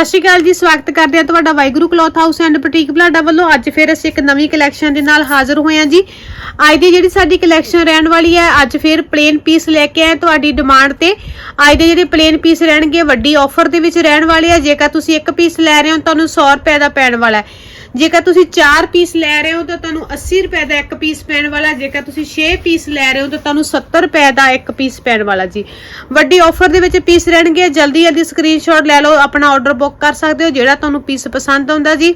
ਸਤਿ ਸ਼੍ਰੀ ਅਕਾਲ ਜੀ, ਸਵਾਗਤ ਕਰਦੇ ਹਾਂ ਤੁਹਾਡਾ Waheguru cloth house and boutique Balada ਵੱਲੋਂ। ਅੱਜ ਫਿਰ ਅਸੀਂ ਇੱਕ ਨਵੀਂ ਕਲੈਕਸ਼ਨ ਦੇ ਨਾਲ ਹਾਜ਼ਰ ਹੋਏ ਹਾਂ ਜੀ। ਅੱਜ ਦੀ ਜਿਹੜੀ ਸਾਡੀ ਕਲੈਕਸ਼ਨ ਰਹਿਣ ਵਾਲੀ ਹੈ, ਅੱਜ ਫਿਰ ਪਲੇਨ ਪੀਸ ਲੈ ਕੇ ਆਏ ਤੁਹਾਡੀ ਡਿਮਾਂਡ ਤੇ। ਅੱਜ ਦੇ ਜਿਹੜੇ ਪਲੇਨ ਪੀਸ ਰਹਿਣਗੇ, ਵੱਡੀ ਆਫਰ ਦੇ ਵਿੱਚ ਰਹਿਣ ਵਾਲੇ ਆ। ਜੇਕਰ ਤੁਸੀਂ ਇੱਕ ਪੀਸ ਲੈ ਰਹੇ ਹੋ, ਤੁਹਾਨੂੰ 100 ਰੁਪਏ ਦਾ ਪੈਣ ਵਾਲਾ ਹੈ। ਜੇਕਰ ਤੁਸੀਂ 4 ਪੀਸ ਲੈ ਰਹੇ ਹੋ ਤਾਂ ਤੁਹਾਨੂੰ 80 ਰੁਪਏ ਦਾ ਇੱਕ ਪੀਸ ਪੈਣ ਵਾਲਾ, ਜੇਕਰ ਤੁਸੀਂ 6 ਪੀਸ ਲੈ ਰਹੇ ਹੋ ਤਾਂ ਤੁਹਾਨੂੰ 70 ਰੁਪਏ ਦਾ ਇੱਕ ਪੀਸ ਪੈਣ ਵਾਲਾ ਜੀ। ਵੱਡੀ ਆਫਰ ਦੇ ਵਿੱਚ ਪੀਸ ਰਹਿਣਗੇ, ਜਲਦੀ ਜਲਦੀ ਸਕਰੀਨਸ਼ਾਟ ਲੈ ਲਓ, ਆਪਣਾ ਆਰਡਰ ਬੁੱਕ ਕਰ ਸਕਦੇ ਹੋ, ਜਿਹੜਾ ਤੁਹਾਨੂੰ ਪੀਸ ਪਸੰਦ ਆਉਂਦਾ ਜੀ।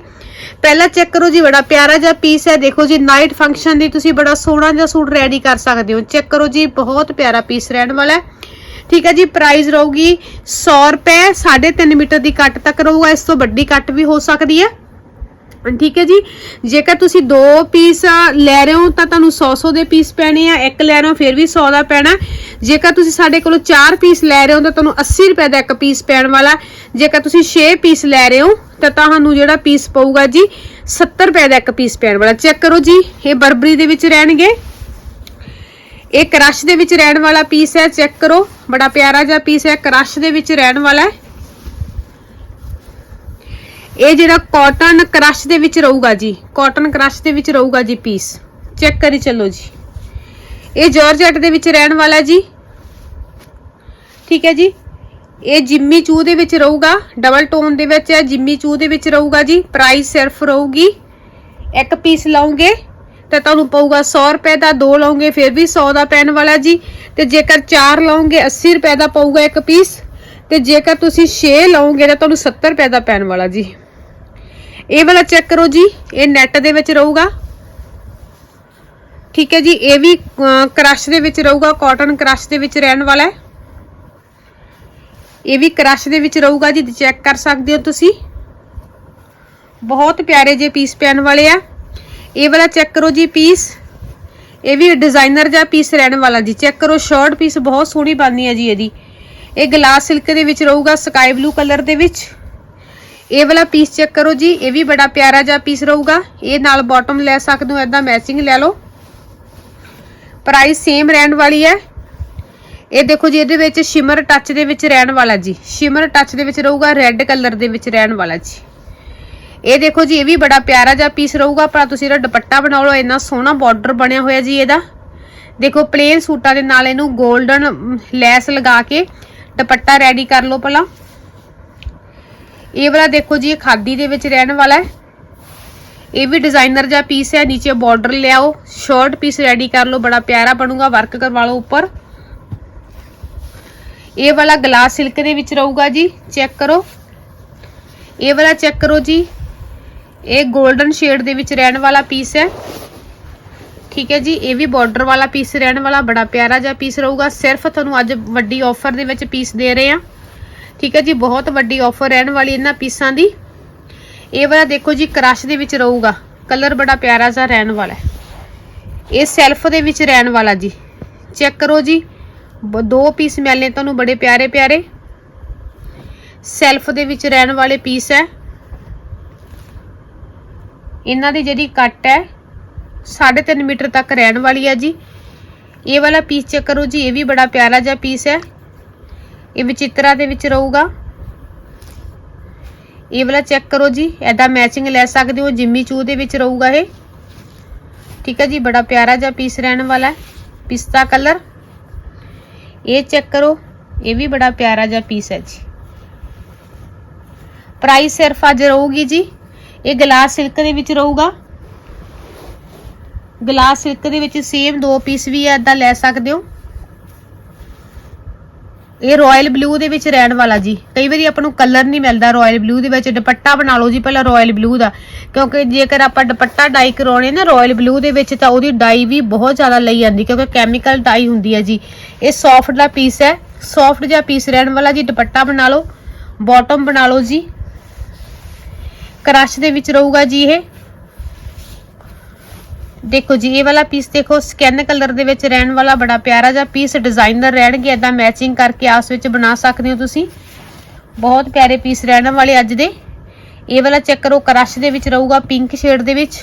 ਪਹਿਲਾਂ ਚੈੱਕ ਕਰੋ ਜੀ, ਬੜਾ ਪਿਆਰਾ ਜਿਹਾ ਪੀਸ ਹੈ, ਦੇਖੋ ਜੀ ਨਾਈਟ ਫੰਕਸ਼ਨ ਦੀ ਤੁਸੀਂ ਬੜਾ ਸੋਹਣਾ ਜਿਹਾ ਸੂਟ ਰੈਡੀ ਕਰ ਸਕਦੇ ਹੋ। ਚੈੱਕ ਕਰੋ ਜੀ, ਬਹੁਤ ਪਿਆਰਾ ਪੀਸ ਰਹਿਣ ਵਾਲਾ ਹੈ। ਠੀਕ ਹੈ ਜੀ ਪ੍ਰਾਈਸ ਰਹੂਗੀ 100 ਰੁਪਏ 3.5 ਮੀਟਰ ਦੀ ਕੱਟ ਤੱਕ ਰਹੂਗਾ, ਇਸ ਤੋਂ ਵੱਡੀ ਕੱਟ ਵੀ ਹੋ ਸਕਦੀ ਹੈ। ਠੀਕ ਹੈ ਜੀ? ਜੇਕਰ ਤੁਸੀਂ ਦੋ ਪੀਸ ਲੈ ਰਹੇ ਹੋ, ਤਾਂ ਤੁਹਾਨੂੰ 100 ਦੇ ਪੀਸ ਪੈਣੇ ਆ, ਇੱਕ ਲੈ ਰਹੇ ਹੋ, ਫਿਰ ਵੀ 100 ਦਾ ਪੈਣਾ। ਜੇਕਰ ਤੁਸੀਂ ਸਾਡੇ ਕੋਲੋਂ 4 ਪੀਸ ਲੈ ਰਹੇ ਹੋ, ਤਾਂ ਤੁਹਾਨੂੰ 80 ਰੁਪਏ ਦਾ ਇੱਕ ਪੀਸ ਪੈਣ ਵਾਲਾ। ਜੇਕਰ ਤੁਸੀਂ 6 ਪੀਸ ਲੈ ਰਹੇ ਹੋ, ਤਾਂ ਤੁਹਾਨੂੰ ਜਿਹੜਾ ਪੀਸ ਪਊਗਾ ਜੀ 70 ਰੁਪਏ ਦਾ ਇੱਕ ਪੀਸ ਪੈਣ ਵਾਲਾ। ਚੈੱਕ ਕਰੋ ਜੀ, ਇਹ ਬਰਬਰੀ ਦੇ ਵਿੱਚ ਰਹਿਣਗੇ। ਇਹ ਕਰਸ਼ ਦੇ ਵਿੱਚ ਰਹਿਣ ਵਾਲਾ ਪੀਸ ਹੈ, ਚੈੱਕ ਕਰੋ। ਬੜਾ ਪਿਆਰਾ ਜਿਹਾ ਪੀਸ ਹੈ, ਕਰਸ਼ ਦੇ ਵਿੱਚ ਰਹਿਣ ਵਾਲਾ ਹੈ। ਇਹ ਜਿਹੜਾ ਕਾਟਨ ਕ੍ਰਸ਼ ਦੇ ਵਿੱਚ ਰਹੂਗਾ ਜੀ ਕਾਟਨ ਕ੍ਰਸ਼ ਦੇ ਵਿੱਚ ਰਹੂਗਾ ਜੀ ਪੀਸ ਚੈੱਕ ਕਰੀ ਚੱਲੋ ਜੀ। ਇਹ ਜਾਰਜਟ ਦੇ ਵਿੱਚ ਰਹਿਣ ਵਾਲਾ ਜੀ। ਠੀਕ ਹੈ ਜੀ। ਇਹ ਜਿੰਮੀ ਚੂ ਦੇ ਵਿੱਚ ਰਹੂਗਾ। ਡਬਲ ਟੋਨ ਦੇ ਵਿੱਚ ਹੈ ਜਿੰਮੀ ਚੂ ਦੇ ਵਿੱਚ ਰਹੂਗਾ ਜੀ। ਪ੍ਰਾਈਸ ਸਿਰਫ ਰਹੂਗੀ। ਇੱਕ ਪੀਸ ਲਓਗੇ ਤਾਂ ਤੁਹਾਨੂੰ ਪਊਗਾ 100 ਰੁਪਏ ਦਾ, ਦੋ ਲਓਗੇ ਫਿਰ ਵੀ 100 ਦਾ ਪੈਣ ਵਾਲਾ ਜੀ। ਤੇ ਜੇਕਰ 4 ਲਓਗੇ 80 ਰੁਪਏ ਦਾ ਪਊਗਾ ਇੱਕ ਪੀਸ ਤੇ ਜੇਕਰ ਤੁਸੀਂ 6 ਲਓਗੇ ਤਾਂ ਤੁਹਾਨੂੰ 70 ਰੁਪਏ ਦਾ ਪੈਣ ਵਾਲਾ ਜੀ। ਇਹ ਵਾਲਾ ਚੈੱਕ ਕਰੋ ਜੀ, ਇਹ ਨੈਟ ਦੇ ਵਿੱਚ ਰਹੂਗਾ। ਠੀਕ ਹੈ ਜੀ, ਇਹ ਵੀ ਕ੍ਰਸ਼ ਦੇ ਵਿੱਚ ਰਹੂਗਾ ਕਾਟਨ ਕ੍ਰਸ਼ ਦੇ ਵਿੱਚ ਰਹਿਣ ਵਾਲਾ ਹੈ। ਇਹ ਵੀ ਕ੍ਰਸ਼ ਦੇ ਵਿੱਚ ਰਹੂਗਾ ਜੀ ਚੈੱਕ ਕਰ ਸਕਦੇ ਹੋ ਤੁਸੀਂ। ਬਹੁਤ ਪਿਆਰੇ ਜੇ ਪੀਸ ਪੈਣ ਵਾਲੇ ਆ। ਇਹ ਵਾਲਾ ਚੈੱਕ ਕਰੋ ਜੀ ਪੀਸ ਇਹ ਵੀ ਡਿਜ਼ਾਈਨਰ ਜਿਹਾ ਪੀਸ ਰਹਿਣ ਵਾਲਾ ਜੀ। ਚੈੱਕ ਕਰੋ ਸ਼ਰਟ ਪੀਸ ਬਹੁਤ ਸੋਹਣੀ ਬਣਨੀ ਹੈ ਜੀ ਇਹਦੀ। ਇਹ ਗਲਾਸ ਸਿਲਕ ਦੇ ਵਿੱਚ ਰਹੂਗਾ ਸਕਾਈ ਬਲੂ ਕਲਰ ਦੇ ਵਿੱਚ। ਇਹ ਵਾਲਾ ਪੀਸ ਚੈੱਕ ਕਰੋ ਜੀ, ਇਹ ਵੀ ਬੜਾ ਪਿਆਰਾ ਜਿਹਾ ਪੀਸ ਰਹੂਗਾ। ਇਹ ਨਾਲ ਬਾਟਮ ਲੈ ਸਕਦੇ ਹੋ ਐਦਾਂ ਮੈਚਿੰਗ ਲੈ ਲਓ। ਪ੍ਰਾਈਸ ਸੇਮ ਰਹਿਣ ਵਾਲੀ ਹੈ। ਇਹ ਦੇਖੋ ਜੀ, ਇਹਦੇ ਵਿੱਚ ਸ਼ਿਮਰ ਟੱਚ ਦੇ ਵਿੱਚ ਰਹਿਣ ਵਾਲਾ ਜੀ। ਸ਼ਿਮਰ ਟੱਚ ਦੇ ਵਿੱਚ ਰਹੂਗਾ ਰੈੱਡ ਕਲਰ ਦੇ ਵਿੱਚ ਰਹਿਣ ਵਾਲਾ ਜੀ। ਇਹ ਦੇਖੋ ਜੀ, ਇਹ ਵੀ ਬੜਾ ਪਿਆਰਾ ਜਿਹਾ ਪੀਸ ਰਹੂਗਾ। ਪਰ ਤੁਸੀਂ ਇਹਦਾ ਦੁਪੱਟਾ ਬਣਾ ਲਓ, ਇੰਨਾ ਸੋਹਣਾ ਬਾਰਡਰ ਬਣਿਆ ਹੋਇਆ ਜੀ ਇਹਦਾ। ਦੇਖੋ ਪਲੇਨ ਸੂਟਾਂ ਦੇ ਨਾਲ ਇਹਨੂੰ 골ਡਨ ਲੈਸ ਲਗਾ ਕੇ ਦੁਪੱਟਾ ਰੈਡੀ ਕਰ ਲਓ ਪਹਿਲਾਂ ਇਹ ਵਾਲਾ ਦੇਖੋ ਜੀ, ਇਹ ਖਾਦੀ ਦੇ ਵਿੱਚ ਰਹਿਣ ਵਾਲਾ ਹੈ। ਇਹ ਵੀ ਡਿਜ਼ਾਈਨਰ ਜਿਹਾ ਪੀਸ ਹੈ, ਨੀਚੇ ਬਾਰਡਰ ਲਿਆਓ ਸ਼ਾਰਟ ਪੀਸ ਰੈਡੀ ਕਰ ਲਓ, ਬੜਾ ਪਿਆਰਾ ਬਣੂਗਾ ਵਰਕ ਕਰਵਾ ਲਓ ਉੱਪਰ। ਇਹ ਵਾਲਾ ਗਲਾਸ ਸਿਲਕ ਦੇ ਵਿੱਚ ਰਹੂਗਾ ਜੀ ਚੈੱਕ ਕਰੋ। ਇਹ ਵਾਲਾ ਚੈੱਕ ਕਰੋ ਜੀ, ਇਹ 골ਡਨ ਸ਼ੇਡ ਦੇ ਵਿੱਚ ਰਹਿਣ ਵਾਲਾ ਪੀਸ ਹੈ। ਠੀਕ ਹੈ ਜੀ, ਇਹ ਵੀ ਬਾਰਡਰ ਵਾਲਾ ਪੀਸ ਰਹਿਣ ਵਾਲਾ, ਬੜਾ ਪਿਆਰਾ ਜਿਹਾ ਪੀਸ ਰਹੂਗਾ। ਸਿਰਫ ਤੁਹਾਨੂੰ ਅੱਜ ਵੱਡੀ ਆਫਰ ਦੇ ਵਿੱਚ ਪੀਸ ਦੇ ਰਹੇ ਆ ਠੀਕ ਹੈ ਜੀ, ਬਹੁਤ ਵੱਡੀ ਆਫਰ ਰਹਿਣ ਵਾਲੀ ਇਹਨਾਂ ਪੀਸਾਂ ਦੀ। ਇਹ ਵਾਲਾ ਦੇਖੋ ਜੀ, ਕ੍ਰਸ਼ ਦੇ ਵਿੱਚ ਰਹੂਗਾ। ਕਲਰ ਬੜਾ ਪਿਆਰਾ ਜਿਹਾ ਰਹਿਣ ਵਾਲਾ ਹੈ। ਇਹ ਸੈਲਫ ਦੇ ਵਿੱਚ ਰਹਿਣ ਵਾਲਾ ਜੀ। ਚੈੱਕ ਕਰੋ ਜੀ। ਬ- ਦੋ ਪੀਸ ਮਿਲਨੇ ਤੁਹਾਨੂੰ ਬੜੇ ਪਿਆਰੇ ਪਿਆਰੇ। ਸੈਲਫ ਦੇ ਵਿੱਚ ਰਹਿਣ ਵਾਲੇ ਪੀਸ ਹੈ। ਇਹਨਾਂ ਦੀ ਜਿਹੜੀ ਕੱਟ ਹੈ 3.5 ਮੀਟਰ ਤੱਕ ਰਹਿਣ ਵਾਲੀ ਹੈ ਜੀ। ਇਹ ਵਾਲਾ ਪੀਸ ਚੈੱਕ ਕਰੋ ਜੀ, ਇਹ ਵੀ ਬੜਾ ਪਿਆਰਾ ਜਿਹਾ ਪੀਸ ਹੈ। ਇਹ ਵਿਚਿਤਰਾ ਦੇ ਵਿੱਚ ਰਹੂਗਾ। ਇਹ ਵਾਲਾ ਚੈੱਕ ਕਰੋ ਜੀ ਐਦਾ ਮੈਚਿੰਗ ਲੈ ਸਕਦੇ ਹੋ, ਜਿੰਮੀ ਚੂ ਦੇ ਵਿੱਚ ਰਹੂਗਾ ਇਹ। ਠੀਕ ਹੈ ਜੀ, ਬੜਾ ਪਿਆਰਾ ਜਿਹਾ ਪੀਸ ਰਹਿਣ ਵਾਲਾ ਹੈ, ਪਿਸਤਾ ਕਲਰ ਇਹ ਚੈੱਕ ਕਰੋ, ਇਹ ਵੀ ਬੜਾ ਪਿਆਰਾ ਜਿਹਾ ਪੀਸ ਹੈ ਜੀ। ਪ੍ਰਾਈਸ ਸਿਰਫ ਅੱਜ ਰਹੂਗੀ ਜੀ, ਇਹ ਗਲਾਸ ਸਿਲਕ ਦੇ ਵਿੱਚ ਰਹੂਗਾ। ਗਲਾਸ ਸਿਲਕ ਦੇ ਵਿੱਚ ਸੇਮ ਦੋ ਪੀਸ ਵੀ ਐ ਇਦਾਂ ਲੈ ਸਕਦੇ ਹੋ। ਇਹ ਰਾਇਲ ਬਲੂ ਦੇ ਵਿੱਚ ਰਹਿਣ ਵਾਲਾ ਜੀ। ਕਈ ਵਾਰੀ ਆਪਾਂ ਨੂੰ ਕਲਰ ਨਹੀਂ ਮਿਲਦਾ ਰਾਇਲ ਬਲੂ ਦੇ ਵਿੱਚ। ਦੁਪੱਟਾ ਬਣਾ ਲਓ ਜੀ, ਪਹਿਲਾਂ ਰਾਇਲ ਬਲੂ ਦਾ। ਕਿਉਂਕਿ ਜੇਕਰ ਆਪਾਂ ਦੁਪੱਟਾ ਡਾਈ ਕਰਾਉਣੇ ਨਾ ਰਾਇਲ ਬਲੂ ਦੇ ਵਿੱਚ, ਤਾਂ ਉਹਦੀ ਡਾਈ ਵੀ ਬਹੁਤ ਜ਼ਿਆਦਾ ਲਈ ਜਾਂਦੀ, ਕਿਉਂਕਿ ਕੈਮੀਕਲ ਡਾਈ ਹੁੰਦੀ ਹੈ ਜੀ। ਇਹ ਸੌਫਟ ਦਾ ਪੀਸ ਹੈ। ਸੌਫਟ ਜਿਹਾ ਪੀਸ ਰਹਿਣ ਵਾਲਾ ਜੀ। ਦੁਪੱਟਾ ਬਣਾ ਲਓ। ਬਾਟਮ ਬਣਾ ਲਓ ਜੀ। ਕ੍ਰਸ਼ ਦੇ ਵਿੱਚ ਰਹੂਗਾ ਜੀ ਇਹ। ਦੇਖੋ ਜੀ, ਇਹ ਵਾਲਾ ਪੀਸ ਦੇਖੋ ਸਕੈਨ ਕਲਰ ਦੇ ਵਿੱਚ ਰਹਿਣ ਵਾਲਾ ਬੜਾ ਪਿਆਰਾ ਜਿਹਾ ਪੀਸ ਡਿਜ਼ਾਈਨਰ ਰਹਿਣਗੇ ਇਦਾਂ ਮੈਚਿੰਗ ਕਰਕੇ ਆਸ ਵਿੱਚ ਬਣਾ ਸਕਦੇ ਹੋ ਤੁਸੀਂ। ਬਹੁਤ ਪਿਆਰੇ ਪੀਸ ਰਹਿਣ ਵਾਲੇ ਅੱਜ ਦੇ। ਇਹ ਵਾਲਾ ਚੈੱਕ ਕਰੋ, ਕਰਸ਼ ਦੇ ਵਿੱਚ ਰਹੂਗਾ ਪਿੰਕ ਸ਼ੇਡ ਦੇ ਵਿੱਚ।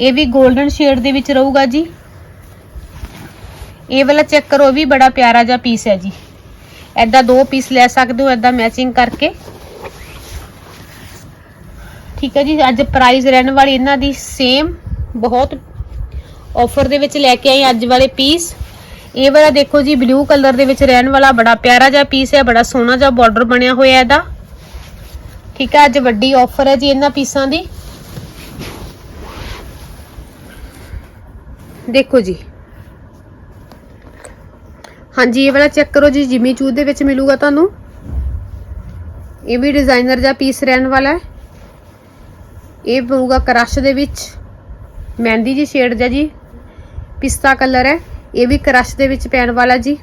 ਇਹ ਵੀ 골ਡਨ ਸ਼ੇਡ ਦੇ ਵਿੱਚ ਰਹੂਗਾ ਜੀ। ਇਹ ਵਾਲਾ ਚੈੱਕ ਕਰੋ ਵੀ ਬੜਾ ਪਿਆਰਾ ਜਿਹਾ ਪੀਸ ਹੈ ਜੀ। ਐਦਾਂ ਦੋ ਪੀਸ ਲੈ ਸਕਦੇ ਹੋ ਐਦਾਂ ਮੈਚਿੰਗ ਕਰਕੇ। ਠੀਕ ਹੈ ਜੀ, ਅੱਜ ਪ੍ਰਾਈਸ ਰਹਿਣ ਵਾਲੀ ਇਹਨਾਂ ਦੀ ਸੇਮ ਬਹੁਤ ਆਫਰ ਦੇ ਵਿੱਚ ਲੈ ਕੇ ਆਈ ਅੱਜ ਵਾਲੇ ਪੀਸ ਇਹ ਵਾਲਾ ਦੇਖੋ ਜੀ ਬਲੂ ਕਲਰ ਦੇ ਵਿੱਚ ਰਹਿਣ ਵਾਲਾ ਬੜਾ ਪਿਆਰਾ ਜਿਹਾ ਪੀਸ ਹੈ, ਬੜਾ ਸੋਹਣਾ ਜਿਹਾ ਬਾਰਡਰ ਬਣਿਆ ਹੋਇਆ ਇਹਦਾ। ਠੀਕ ਹੈ ਅੱਜ ਵੱਡੀ ਆਫਰ ਹੈ ਜੀ ਇਹਨਾਂ ਪੀਸਾਂ ਦੀ। ਦੇਖੋ ਜੀ। ਹਾਂਜੀ, ਇਹ ਵਾਲਾ ਚੈੱਕ ਕਰੋ ਜੀ, ਜਿਮੀ ਚੂਤ ਦੇ ਵਿੱਚ ਮਿਲੂਗਾ ਤੁਹਾਨੂੰ। ਇਹ ਵੀ ਡਿਜ਼ਾਈਨਰ ਜਿਹਾ ਪੀਸ ਰਹਿਣ ਵਾਲਾ ਹੈ। ਇਹ ਪਊਗਾ ਕਰਸ਼ ਦੇ ਵਿੱਚ। ਮਹਿੰਦੀ ਜੀ ਸ਼ੇਡ ਜਿਹਾ ਜੀ। ਪਿਸਤਾ ਕਲਰ ਹੈ। ਇਹ ਵੀ ਕਰਸ਼ ਦੇ ਵਿੱਚ ਪੈਣ ਵਾਲਾ ਜੀ।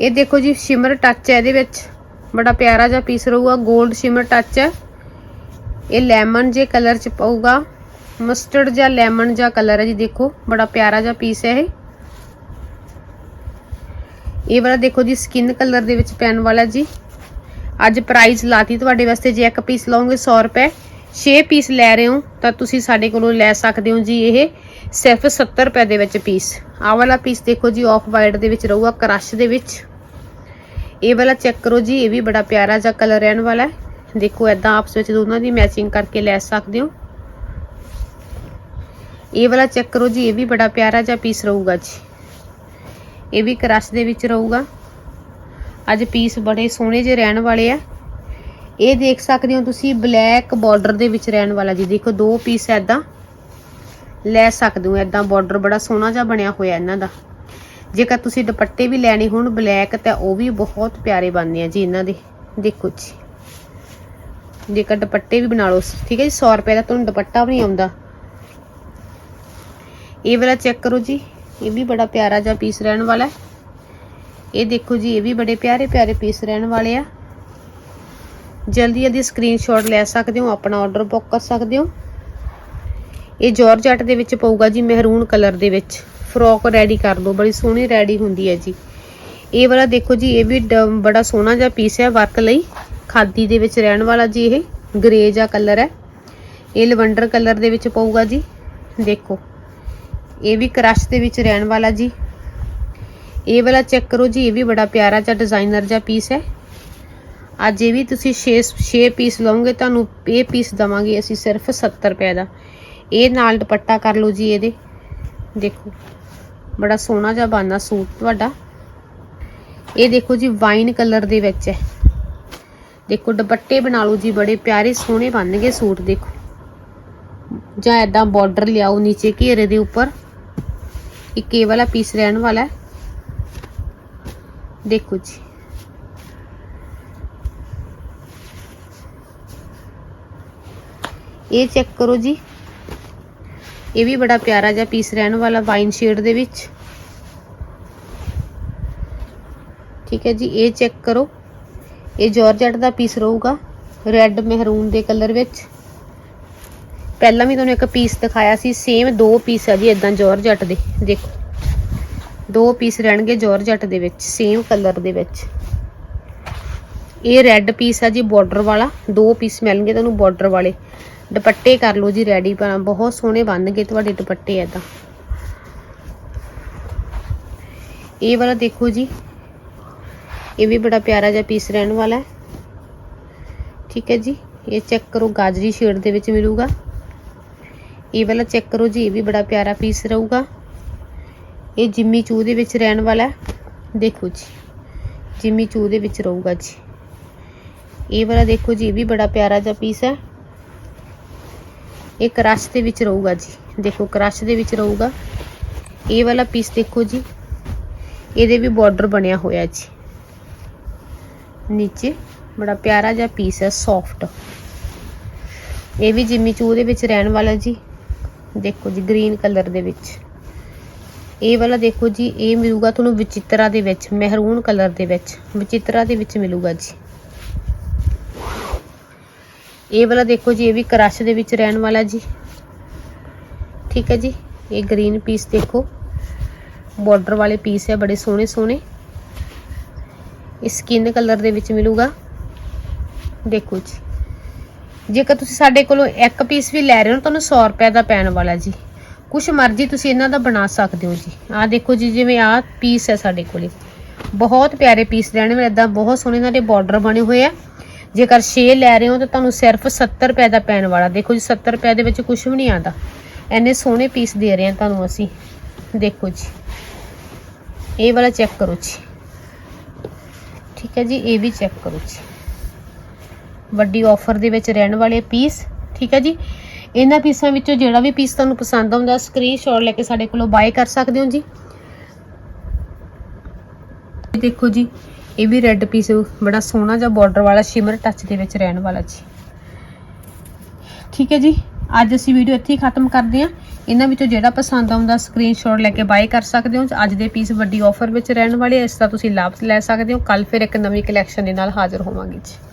ਇਹ ਦੇਖੋ ਜੀ ਸ਼ਿਮਰ ਟੱਚ ਹੈ ਇਹਦੇ ਵਿੱਚ। ਬੜਾ ਪਿਆਰਾ ਜਿਹਾ ਪੀਸ ਰਹੂਗਾ। 골ਡ ਸ਼ਿਮਰ ਟੱਚ ਹੈ। ਇਹ ਲੈਮਨ ਜੇ ਕਲਰ ਚ ਪਊਗਾ। ਮਸਟਰਡ ਜਾਂ ਲੈਮਨ ਜਾਂ ਕਲਰ ਹੈ ਜੀ, ਦੇਖੋ। ਬੜਾ ਪਿਆਰਾ ਜਿਹਾ ਪੀਸ ਹੈ ਇਹ। ਇਹ ਵਾਲਾ ਦੇਖੋ ਜੀ ਸਕਿਨ ਕਲਰ ਦੇ ਵਿੱਚ ਪੈਣ ਵਾਲਾ ਜੀ। ਅੱਜ ਪ੍ਰਾਈਸ ਲਾਤੀ, ਤੁਹਾਡੇ ਵਾਸਤੇ ਜੇ ਇੱਕ ਪੀਸ ਲਓਗੇ 100 ਰੁਪਏ। 6 ਪੀਸ ਲੈ ਰਹੇ ਹੋ, ਤਾਂ ਤੁਸੀਂ ਸਾਡੇ ਕੋਲੋਂ ਲੈ ਸਕਦੇ ਹੋ ਜੀ ਇਹ ਸਿਰਫ 70 ਰੁਪਏ ਦੇ ਵਿੱਚ ਪੀਸ ਆਹ ਵਾਲਾ ਪੀਸ ਦੇਖੋ ਜੀ ਆਫ ਵਾਈਟ ਦੇ ਵਿੱਚ ਰਹੂਗਾ, ਕਰਸ਼ ਦੇ ਵਿੱਚ। ਇਹ ਵਾਲਾ ਚੈੱਕ ਕਰੋ ਜੀ, ਇਹ ਵੀ ਬੜਾ ਪਿਆਰਾ ਜਿਹਾ ਕਲਰ ਰਹਿਣ ਵਾਲਾ ਹੈ। ਦੇਖੋ ਐਦਾਂ ਆਪਸ ਵਿੱਚ ਦੋਨਾਂ ਦੀ ਮੈਚਿੰਗ ਕਰਕੇ ਲੈ ਸਕਦੇ ਹੋ। ਇਹ ਵਾਲਾ ਚੈੱਕ ਕਰੋ ਜੀ, ਇਹ ਵੀ ਬੜਾ ਪਿਆਰਾ ਜਿਹਾ ਪੀਸ ਰਹੂਗਾ ਜੀ। ਇਹ ਵੀ ਕਰਸ਼ ਦੇ ਵਿੱਚ ਰਹੂਗਾ। ਅੱਜ ਪੀਸ ਬੜੇ ਸੋਹਣੇ ਜਿਹੇ ਰਹਿਣ ਵਾਲੇ ਆ। ਇਹ ਦੇਖ ਸਕਦੇ ਹੋ ਤੁਸੀਂ ਬਲੈਕ ਬਾਰਡਰ ਦੇ ਵਿੱਚ ਰਹਿਣ ਵਾਲਾ ਜੀ। ਦੇਖੋ, ਦੋ ਪੀਸ ਐਦਾਂ ਲੈ ਸਕਦੇ ਹੋ। ਐਦਾਂ ਬਾਰਡਰ ਬੜਾ ਸੋਹਣਾ ਜਿਹਾ ਬਣਿਆ ਹੋਇਆ ਇਹਨਾਂ ਦਾ। ਜੇਕਰ ਤੁਸੀਂ ਦੁਪੱਟੇ ਵੀ ਲੈਣੇ ਹੋਣ ਬਲੈਕ, ਤਾਂ ਉਹ ਵੀ ਬਹੁਤ ਪਿਆਰੇ ਬਣਦੇ ਆ ਜੀ ਇਹਨਾਂ ਦੇ। ਦੇਖੋ ਜੀ। ਜੇਕਰ ਦੁਪੱਟੇ ਵੀ ਬਣਾ ਲਓ, ਠੀਕ ਹੈ ਜੀ 100 ਰੁਪਏ ਦਾ ਤੁਹਾਨੂੰ ਦੁਪੱਟਾ ਵੀ ਨਹੀਂ ਆਉਂਦਾ। ਇਹ ਵਾਲਾ ਚੈੱਕ ਕਰੋ ਜੀ। ਇਹ ਵੀ ਬੜਾ ਪਿਆਰਾ ਜਿਹਾ ਪੀਸ ਰਹਿਣ ਵਾਲਾ ਹੈ। ਇਹ ਦੇਖੋ ਜੀ, ਇਹ ਵੀ ਬੜੇ ਪਿਆਰੇ ਪਿਆਰੇ ਪੀਸ ਰਹਿਣ ਵਾਲੇ ਆ। ਜਲਦੀ ਜਲਦੀ ਸਕਰੀਨਸ਼ਾਟ ਲੈ ਸਕਦੇ ਹੋ, ਆਪਣਾ ਆਰਡਰ ਬੁੱਕ ਕਰ ਸਕਦੇ ਹੋ। ਇਹ ਜਾਰਜਟ ਦੇ ਵਿੱਚ ਪਊਗਾ ਜੀ ਮਹਿਰੂਨ ਕਲਰ ਦੇ ਵਿੱਚ। ਫਰੋਕ ਰੈਡੀ ਕਰ ਲਓ ਬੜੀ ਸੋਹਣੀ ਰੈਡੀ ਹੁੰਦੀ ਹੈ ਜੀ। ਇਹ ਵਾਲਾ ਦੇਖੋ ਜੀ, ਇਹ ਵੀ ਡ- ਬੜਾ ਸੋਹਣਾ ਜਿਹਾ ਪੀਸ ਹੈ ਵਰਕ ਲਈ। ਖਾਦੀ ਦੇ ਵਿੱਚ ਰਹਿਣ ਵਾਲਾ ਜੀ ਇਹ ਗ੍ਰੇ ਜਿਹਾ ਕਲਰ ਹੈ। ਇਹ ਲਵੰਡਰ ਕਲਰ ਦੇ ਵਿੱਚ ਪਊਗਾ ਜੀ, ਦੇਖੋ। ਇਹ ਵੀ ਕਰਸ਼ ਦੇ ਵਿੱਚ ਰਹਿਣ ਵਾਲਾ ਜੀ। ਇਹ ਵਾਲਾ ਚੈੱਕ ਕਰੋ ਜੀ, ਇਹ ਵੀ ਬੜਾ ਪਿਆਰਾ ਜਿਹਾ ਡਿਜ਼ਾਈਨਰ ਜਿਹਾ ਪੀਸ ਹੈ। ਅੱਜ ਇਹ ਵੀ ਤੁਸੀਂ 6 6 ਪੀਸ ਲਓਗੇ, ਤੁਹਾਨੂੰ ਇਹ ਪੀਸ ਦਵਾਂਗੇ ਅਸੀਂ ਸਿਰਫ 70 ਰੁਪਏ ਦਾ। ਇਹ ਨਾਲ ਦੁਪੱਟਾ ਕਰ ਲਓ ਜੀ ਇਹਦੇ। ਦੇਖੋ, ਬੜਾ ਸੋਹਣਾ ਜਿਹਾ ਬਣਦਾ ਸੂਟ ਤੁਹਾਡਾ। ਇਹ ਦੇਖੋ ਜੀ, ਵਾਈਨ ਕਲਰ ਦੇ ਵਿੱਚ ਹੈ। ਦੇਖੋ, ਦੁਪੱਟੇ ਬਣਾ ਲਓ ਜੀ, ਬੜੇ ਪਿਆਰੇ ਸੋਹਣੇ ਬਣਨਗੇ ਸੂਟ, ਦੇਖੋ। ਜਾਂ ਐਦਾਂ ਬਾਰਡਰ ਲਿਆਓ, ਨੀਚੇ ਘੇਰੇ ਦੇ ਉੱਪਰ। ਇੱਕ ਇਹ ਵਾਲਾ ਪੀਸ ਰਹਿਣ ਵਾਲਾ ਹੈ। ਦੇਖੋ ਜੀ। ਇਹ ਚੈੱਕ ਕਰੋ ਜੀ। ਇਹ ਵੀ ਬੜਾ ਪਿਆਰਾ ਜਿਹਾ ਪੀਸ ਰਹਿਣ ਵਾਲਾ ਵਾਈਨ ਸ਼ੇਡ ਦੇ ਵਿੱਚ। ਠੀਕ ਹੈ ਜੀ, ਇਹ ਚੈੱਕ ਕਰੋ। ਇਹ ਜਾਰਜਟ ਦਾ ਪੀਸ ਰਹੂਗਾ ਰੈੱਡ ਮਹਿਰੂਨ ਦੇ ਕਲਰ ਵਿੱਚ। ਪਹਿਲਾਂ ਵੀ ਤੁਹਾਨੂੰ ਇੱਕ ਪੀਸ ਦਿਖਾਇਆ ਸੀ ਸੇਮ ਦੋ ਪੀਸ ਆ ਜੀ ਇਦਾਂ ਜਾਰਜਟ ਦੇ, ਦੇਖੋ। ਦੋ ਪੀਸ ਰਹਿਣਗੇ ਜਾਰਜਟ ਦੇ ਵਿੱਚ ਸੇਮ ਕਲਰ ਦੇ ਵਿੱਚ। ਇਹ ਰੈੱਡ ਪੀਸ ਆ ਜੀ ਬਾਰਡਰ ਵਾਲਾ, ਦੋ ਪੀਸ ਮਿਲਣਗੇ ਤੁਹਾਨੂੰ ਬਾਰਡਰ ਵਾਲੇ। ਦੁਪੱਟੇ ਕਰ ਲਓ ਜੀ ਰੈਡੀ ਬਹੁਤ ਸੋਹਣੇ ਬਣਨਗੇ ਤੁਹਾਡੇ ਦੁਪੱਟੇ ਐਦਾਂ ਇਹ ਵਾਲਾ ਦੇਖੋ ਜੀ। ਇਹ ਵੀ ਬੜਾ ਪਿਆਰਾ ਜਿਹਾ ਪੀਸ ਰਹਿਣ ਵਾਲਾ ਹੈ। ਠੀਕ ਹੈ ਜੀ। ਇਹ ਚੈੱਕ ਕਰੋ, ਗਾਜਰੀ ਸ਼ੇਡ ਦੇ ਵਿੱਚ ਮਿਲੂਗਾ। ਇਹ ਵਾਲਾ ਚੈੱਕ ਕਰੋ ਜੀ, ਇਹ ਵੀ ਬੜਾ ਪਿਆਰਾ ਪੀਸ ਰਹੂਗਾ। ਇਹ ਜਿੰਮੀ ਚੂ ਦੇ ਵਿੱਚ ਰਹਿਣ ਵਾਲਾ ਦੇਖੋ ਜੀ। ਜਿੰਮੀ ਚੂ ਦੇ ਵਿੱਚ ਰਹੂਗਾ ਜੀ। ਇਹ ਵਾਲਾ ਦੇਖੋ ਜੀ, ਇਹ ਵੀ ਬੜਾ ਪਿਆਰਾ ਜਿਹਾ ਪੀਸ ਹੈ। ਇਹ ਕਰਸ਼ ਦੇ ਵਿੱਚ ਰਹੂਗਾ ਜੀ। ਦੇਖੋ, ਕਰਸ਼ ਦੇ ਵਿੱਚ ਰਹੂਗਾ। ਇਹ ਵਾਲਾ ਪੀਸ ਦੇਖੋ ਜੀ। ਇਹਦੇ ਵੀ ਬਾਰਡਰ ਬਣਿਆ ਹੋਇਆ ਜੀ। ਨੀਚੇ ਬੜਾ ਪਿਆਰਾ ਜਿਹਾ ਪੀਸ ਹੈ ਸੌਫਟ ਇਹ ਵੀ ਜਿੰਮੀ ਚੂ ਦੇ ਵਿੱਚ ਰਹਿਣ ਵਾਲਾ ਜੀ। ਦੇਖੋ ਜੀ ਗ੍ਰੀਨ ਕਲਰ ਦੇ ਵਿੱਚ। ਇਹ ਵਾਲਾ ਦੇਖੋ ਜੀ, ਇਹ ਮਿਲੂਗਾ ਤੁਹਾਨੂੰ ਵਿਚਿਤਰਾ ਦੇ ਵਿੱਚ, ਮਹਿਰੂਨ ਕਲਰ ਦੇ ਵਿੱਚ। ਵਿਚਿਤਰਾ ਦੇ ਵਿੱਚ ਮਿਲੂਗਾ ਜੀ। ਇਹ ਵਾਲਾ ਦੇਖੋ ਜੀ, ਇਹ ਵੀ ਕਰਸ਼ ਦੇ ਵਿੱਚ ਰਹਿਣ ਵਾਲਾ ਜੀ। ਠੀਕ ਹੈ ਜੀ, ਇਹ ਗ੍ਰੀਨ ਪੀਸ ਦੇਖੋ। ਬਾਰਡਰ ਵਾਲੇ ਪੀਸ ਹੈ, ਬੜੇ ਸੋਹਣੇ ਸੋਹਣੇ। ਇਹ ਸਕਿਨ ਕਲਰ ਦੇ ਵਿੱਚ ਮਿਲੂਗਾ। ਦੇਖੋ ਜੀ। ਜੇਕਰ ਤੁਸੀਂ ਸਾਡੇ ਕੋਲੋਂ ਇੱਕ ਪੀਸ ਵੀ ਲੈ ਰਹੇ ਹੋ, ਤੁਹਾਨੂੰ 100 ਰੁਪਏ ਦਾ ਪੈਣ ਵਾਲਾ ਜੀ। ਕੁਛ ਮਰਜ਼ੀ ਤੁਸੀਂ ਇਹਨਾਂ ਦਾ ਬਣਾ ਸਕਦੇ ਹੋ ਜੀ। ਆਹ ਦੇਖੋ ਜੀ, ਜਿਵੇਂ ਆਹ ਪੀਸ ਹੈ ਸਾਡੇ ਕੋਲੇ। ਬਹੁਤ ਪਿਆਰੇ ਪੀਸ ਰਹਿਣ ਵਾਲੇ ਇਦਾਂ ਬਹੁਤ ਸੋਹਣੇ ਇਹਨਾਂ ਦੇ ਬਾਰਡਰ ਬਣੇ ਹੋਏ ਆ। ਜੇਕਰ 6 ਲੈ ਰਹੇ ਹੋ ਤਾਂ ਤੁਹਾਨੂੰ ਸਿਰਫ 70 ਰੁਪਏ ਦਾ ਪੈਣ ਵਾਲਾ। ਦੇਖੋ ਜੀ 70 ਰੁਪਏ ਦੇ ਵਿੱਚ ਕੁਝ ਵੀ ਨਹੀਂ ਆਉਂਦਾ। ਇੰਨੇ ਸੋਹਣੇ ਪੀਸ ਦੇ ਰਹੇ ਹਾਂ ਤੁਹਾਨੂੰ ਅਸੀਂ। ਦੇਖੋ ਜੀ। ਇਹ ਵਾਲਾ ਚੈੱਕ ਕਰੋ ਜੀ। ਠੀਕ ਹੈ ਜੀ, ਇਹ ਵੀ ਚੈੱਕ ਕਰੋ ਜੀ। ਵੱਡੀ ਆਫਰ ਦੇ ਵਿੱਚ ਰਹਿਣ ਵਾਲੇ ਪੀਸ ਠੀਕ ਹੈ ਜੀ। ਇਹਨਾਂ ਪੀਸਾਂ ਵਿੱਚੋਂ ਜਿਹੜਾ ਵੀ ਪੀਸ ਤੁਹਾਨੂੰ ਪਸੰਦ ਆਉਂਦਾ ਸਕਰੀਨਸ਼ਾਟ ਲੈ ਕੇ ਸਾਡੇ ਕੋਲੋਂ ਬਾਏ ਕਰ ਸਕਦੇ ਹੋ ਜੀ। ਦੇਖੋ ਜੀ ਇਹ ਵੀ ਰੈੱਡ ਪੀਸ ਬੜਾ ਸੋਹਣਾ ਜਿਹਾ ਬਾਰਡਰ ਵਾਲਾ ਸ਼ਿਮਰ ਟੱਚ ਦੇ ਵਿੱਚ ਰਹਿਣ ਵਾਲਾ ਜੀ। ਠੀਕ ਹੈ ਜੀ, ਅੱਜ ਅਸੀਂ ਵੀਡੀਓ ਇੱਥੇ ਹੀ ਖਤਮ ਕਰਦੇ ਹਾਂ। ਇਹਨਾਂ ਵਿੱਚੋਂ ਜਿਹੜਾ ਪਸੰਦ ਆਉਂਦਾ ਸਕਰੀਨਸ਼ਾਟ ਲੈ ਕੇ ਬਾਏ ਕਰ ਸਕਦੇ ਹੋ। ਅੱਜ ਦੇ ਪੀਸ ਵੱਡੀ ਆਫਰ ਵਿੱਚ ਰਹਿਣ ਵਾਲੇ ਇਸ ਦਾ ਤੁਸੀਂ ਲਾਭ ਲੈ ਸਕਦੇ ਹੋ। ਕੱਲ ਫਿਰ ਇੱਕ ਨਵੀਂ ਕਲੈਕਸ਼ਨ ਦੇ ਨਾਲ ਹਾਜ਼ਰ ਹੋਵਾਂਗੇ ਜੀ।